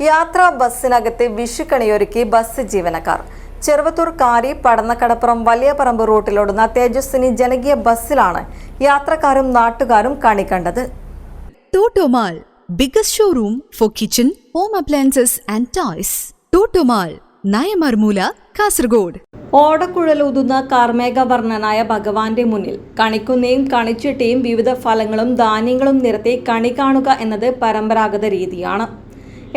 യാത്രാ ബസ്സിനകത്ത് വിഷുക്കണിയൊരുക്കി ബസ് ജീവനക്കാർ ചെറുവത്തൂർ കാരി പടന്നക്കടപ്പുറം വലിയ പറമ്പ് റൂട്ടിലോടുന്ന തേജസ്വിനി ജനകീയ ബസ്സിലാണ് യാത്രക്കാരും നാട്ടുകാരും കണി കണ്ടത് Totomal, showroom for for home appliances and and toys. Nayamarmoola Kasaragod. ഓടക്കുഴലൂതുന്ന കാർമേഘവർണനായ ഭഗവാന്റെ മുന്നിൽ കണിക്കുന്നയും കണിച്ചിട്ടയും വിവിധ ഫലങ്ങളും ധാന്യങ്ങളും നിരത്തി കണി കാണുക എന്നത് പരമ്പരാഗത രീതിയാണ്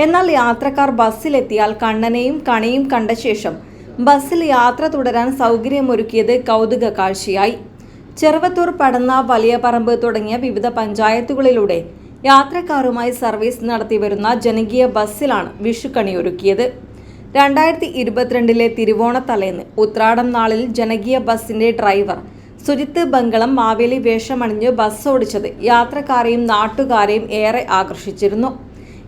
എന്നാൽ യാത്രക്കാർ ബസ്സിലെത്തിയാൽ കണ്ണനെയും കണിയും കണ്ട ശേഷം ബസ്സിൽ യാത്ര തുടരാൻ സൗകര്യമൊരുക്കിയത് കൗതുക കാഴ്ചയായി. ചെറുവത്തൂർ പടന്ന വലിയ പറമ്പ് തുടങ്ങിയ വിവിധ പഞ്ചായത്തുകളിലൂടെ യാത്രക്കാരുമായി സർവീസ് നടത്തിവരുന്ന ജനകീയ ബസ്സിലാണ് വിഷുക്കണിയൊരുക്കിയത്. രണ്ടായിരത്തി ഇരുപത്തിരണ്ടിലെ തിരുവോണത്തലേന്ന് ഉത്രാടം നാളിൽ ജനകീയ ബസ്സിന്റെ ഡ്രൈവർ സുജിത്ത് ബംഗളം മാവേലി വേഷമണിഞ്ഞ് ബസ് ഓടിച്ചത് യാത്രക്കാരെയും നാട്ടുകാരെയും ഏറെ ആകർഷിച്ചിരുന്നു.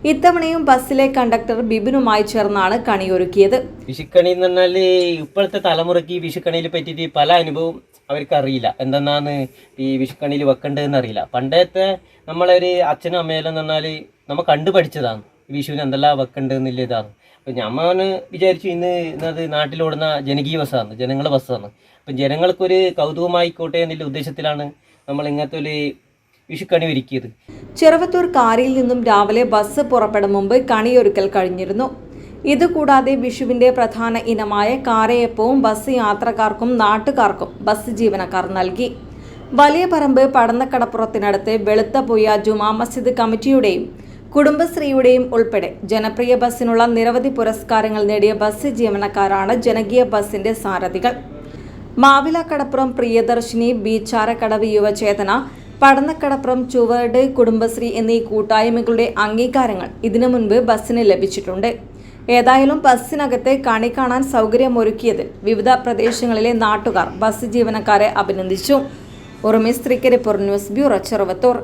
ഇത്തവണയും ബസ്സിലെ കണ്ടക്ടർ ബിബിനുമായി ചേർന്നാണ് കണിയൊരുക്കിയത്. വിഷുക്കണി എന്ന് പറഞ്ഞാൽ ഇപ്പോഴത്തെ തലമുറയ്ക്ക് ഈ വിഷുക്കണിയിൽ പറ്റിയിട്ട് പല അനുഭവം അവർക്ക് അറിയില്ല എന്തെന്നാണ് ഈ വിഷുക്കണിയിൽ വെക്കേണ്ടതെന്ന് അറിയില്ല. പണ്ടത്തെ നമ്മളൊരു അച്ഛനും അമ്മയെല്ലാം എന്ന് പറഞ്ഞാൽ നമ്മ കണ്ടു പഠിച്ചതാണ്. വിഷുവിന് എന്തെല്ലാം വെക്കേണ്ടതെന്നില്ല ഇതാണ്. അപ്പം ഞാൻ വിചാരിച്ചു ഇന്ന് ഇന്നത് നാട്ടിലോടുന്ന ജനകീയ ബസ്സാണ് ജനങ്ങളുടെ ബസ്സാണ്. അപ്പം ജനങ്ങൾക്കൊരു കൗതുകമായിക്കോട്ടെ എന്നുള്ള ഉദ്ദേശത്തിലാണ് നമ്മൾ ഇങ്ങനത്തെ ഒരു വിഷുക്കണി ഒരുക്കിയത്. ചെറുവത്തൂർ കാരിയിൽ നിന്നും രാവിലെ ബസ് പുറപ്പെടും മുമ്പ് കണിയൊരുക്കൽ കഴിഞ്ഞിരുന്നു. ഇതുകൂടാതെ വിഷുവിന്റെ പ്രധാന ഇനമായ കാരയപ്പവും ബസ് യാത്രക്കാർക്കും നാട്ടുകാർക്കും ബസ് ജീവനക്കാർ നൽകി. വലിയ പറമ്പ് പടന്നക്കടപ്പുറത്തിനടുത്ത് വെളുത്ത പൊയ്യ ജുമാ മസ്ജിദ് കമ്മിറ്റിയുടെയും കുടുംബശ്രീയുടെയും ഉൾപ്പെടെ ജനപ്രിയ ബസ്സിനുള്ള നിരവധി പുരസ്കാരങ്ങൾ നേടിയ ബസ് ജീവനക്കാരാണ് ജനകീയ ബസിന്റെ സാരഥികൾ. മാവിലക്കടപ്പുറം പ്രിയദർശിനി ബീച്ചാരക്കടവ് യുവചേതന പടന്നക്കടപ്പുറം ചുവട് കുടുംബശ്രീ എന്നീ കൂട്ടായ്മകളുടെ അംഗീകാരങ്ങൾ ഇതിനു മുൻപ് ബസ്സിന് ലഭിച്ചിട്ടുണ്ട്. ഏതായാലും ബസ്സിനകത്തെ കണി കാണാൻ സൗകര്യമൊരുക്കിയതിൽ വിവിധ പ്രദേശങ്ങളിലെ നാട്ടുകാർ ബസ് ജീവനക്കാരെ അഭിനന്ദിച്ചു. ഉറുമി സ്ത്രീക്ക് റിപ്പോർട്ട് ന്യൂസ് ബ്യൂറോ ചെറുവത്തൂർ.